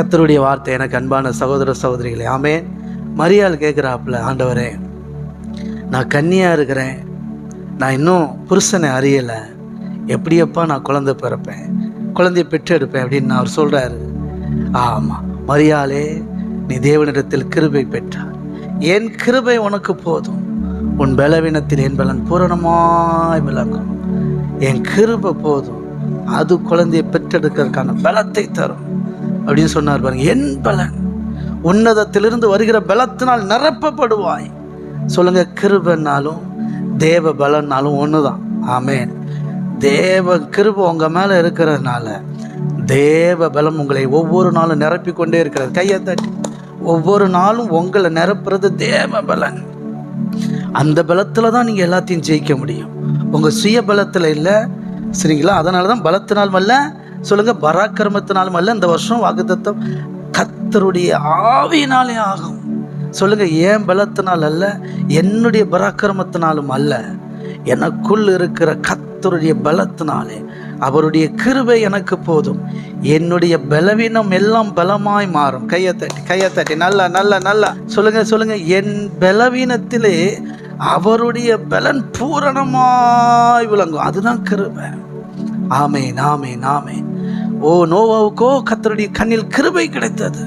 கத்தருடைய வார்த்தை எனக்கு அன்பான சகோதர சகோதரிகளே ஆமேன். மரியாள் கேட்குறாப்புல ஆண்டவரே. நான் கன்னியாக இருக்கிறேன். நான் இன்னும் புருஷனை அறியலை. எப்படியப்பா நான் குழந்தை பிறப்பேன்? குழந்தைய பெற்றெடுப்பேன் அப்படின்னு அவர் சொல்கிறாரு ஆமாம் மரியாளே நீ தேவனிடத்தில் கிருபை பெற்றார் என் கிருபை உனக்கு போதும். உன் பலவீனத்தில் என் பலன் பூரணமாய் விளங்கும். என் கிருபை போதும். அது குழந்தையை பெற்றெடுக்கிறதுக்கான பலத்தை தரும். அப்படின்னு சொன்னார் பாருங்க. என் பலன். உன்னதத்திலிருந்து வருகிற பலத்தினால் நிரப்பப்படுவாய். சொல்லுங்க கிருபன்னாலும் தேவ பலன்னாலும் ஒன்று தான் ஆமேன். தேவ கிருப உங்கள் மேலே இருக்கிறதுனால தேவ பலம் உங்களை ஒவ்வொரு நாளும் நிரப்பி கொண்டே இருக்கிறது. கையை தட்டி. ஒவ்வொரு நாளும் உங்களை நிரப்புறது தேவ பலன் அந்த பலத்தில் தான் நீங்கள் எல்லாத்தையும் ஜெயிக்க முடியும். உங்கள் சுய பலத்தில் இல்லை. சரிங்களா? அதனால தான் பலத்தினால் அல்ல சொல்லுங்கள் பராக்கிரமத்தினாலும் அல்ல இந்த வருஷம் வாக்குத்தத்தம் கத்தருடைய ஆவியினாலே ஆகும். சொல்லுங்கள் ஏன் பலத்தினால் அல்ல என்னுடைய பராக்கிரமத்தினாலும் அல்ல எனக்குள் இருக்கிற கத்தருடைய பலத்தினாலே. அவருடைய கிருபை எனக்கு போதும். என்னுடைய பலவீனம் எல்லாம் பலமாய் மாறும். கையை தட்டி கையை தட்டி நல்லா நல்லா நல்லா. சொல்லுங்க சொல்லுங்க என் பலவீனத்திலே அவருடைய பலன் பூரணமாய் விளங்கும். அதுதான் கிருபை. ஆமே நாமே நாமே ஓ நோவாவுக்கோ கத்தருடைய கண்ணில் கிருபை கிடைத்தது.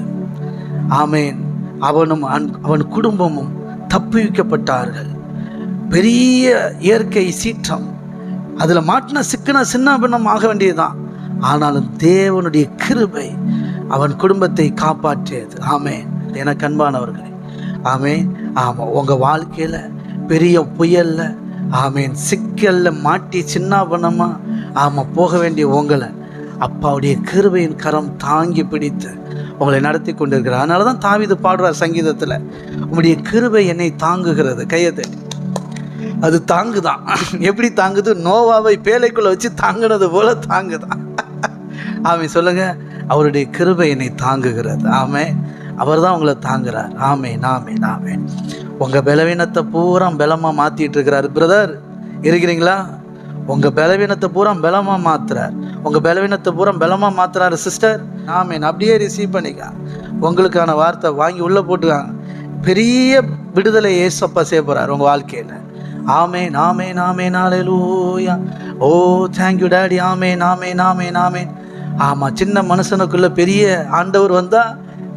ஆமேன். அவனும் அன்- அவன் குடும்பமும் தப்புவிக்கப்பட்டார்கள். பெரிய இயற்கை சீற்றம். அதில் மாட்டின சிக்கன சின்ன பின்னம் ஆக வேண்டியதுதான். ஆனாலும் தேவனுடைய கிருபை அவன் குடும்பத்தை காப்பாற்றியது. ஆமேன். என கண்பானவர்களே ஆமே ஆமாம் உங்கள் வாழ்க்கையில் பெரிய புயல்ல ஆமேன் சிக்கலில் மாட்டி சின்ன ஆமாம் போக வேண்டிய உங்களை அப்பாவுடைய கிருபையின் கரம் தாங்கி பிடித்து உங்களை நடத்தி கொண்டிருக்கிறார். அதனால தான் தாவிது பாடுறார் சங்கீதத்தில். உங்களுடைய கிருபை என்னை தாங்குகிறது. கையது அது தாங்குதான் எப்படி தாங்குது? நோவாவை பேலைக்குள்ளே வச்சு தாங்குனது போல தாங்குதான் ஆமை சொல்லுங்க. அவருடைய கிருபை என்னை தாங்குகிறது. ஆமே அவர் தான் உங்களை தாங்குறார். ஆமே நாமே நாமே உங்கள் பலவீனத்தை பூரா பலமாக மாற்றிட்டு இருக்கிறாரு. பிரதர் இருக்கிறீங்களா? உங்கள் பலவீனத்தை பூரா பலமாக மாத்துறார். உங்க பலவீனத்தை பூரா பலமா மாத்துறாரு சிஸ்டர் ஆமேன் அப்படியே ரிசீவ் பண்ணிக்க உங்களுக்கான வார்த்தை வாங்கி உள்ள போட்டுக்காங்க பெரிய விடுதலை ஏசப்பா செய்ய போறார் உங்க வாழ்க்கையில. நாமே நாமே நாளே லூயா ஓ தேங்க்யூ டாடி ஆமே நாமே நாமே நாமே ஆமா சின்ன மனுஷனுக்குள்ள பெரிய ஆண்டவர் வந்தா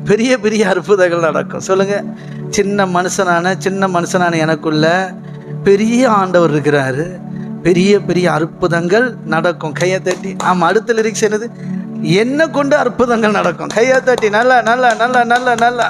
பெரிய பெரிய அற்புதங்கள் நடக்கும். சொல்லுங்க. சின்ன மனுஷனான சின்ன மனுஷனான எனக்குள்ள பெரிய ஆண்டவர் இருக்கிறாரு. பெரிய பெரிய அற்புதங்கள் நடக்கும். கையை தட்டி ஆமாம் அடுத்த லிரிக்ஸ் என்னது? என்ன கொண்டு அற்புதங்கள் நடக்கும். கையை தட்டி நல்லா நல்லா நல்லா நல்லா நல்லா.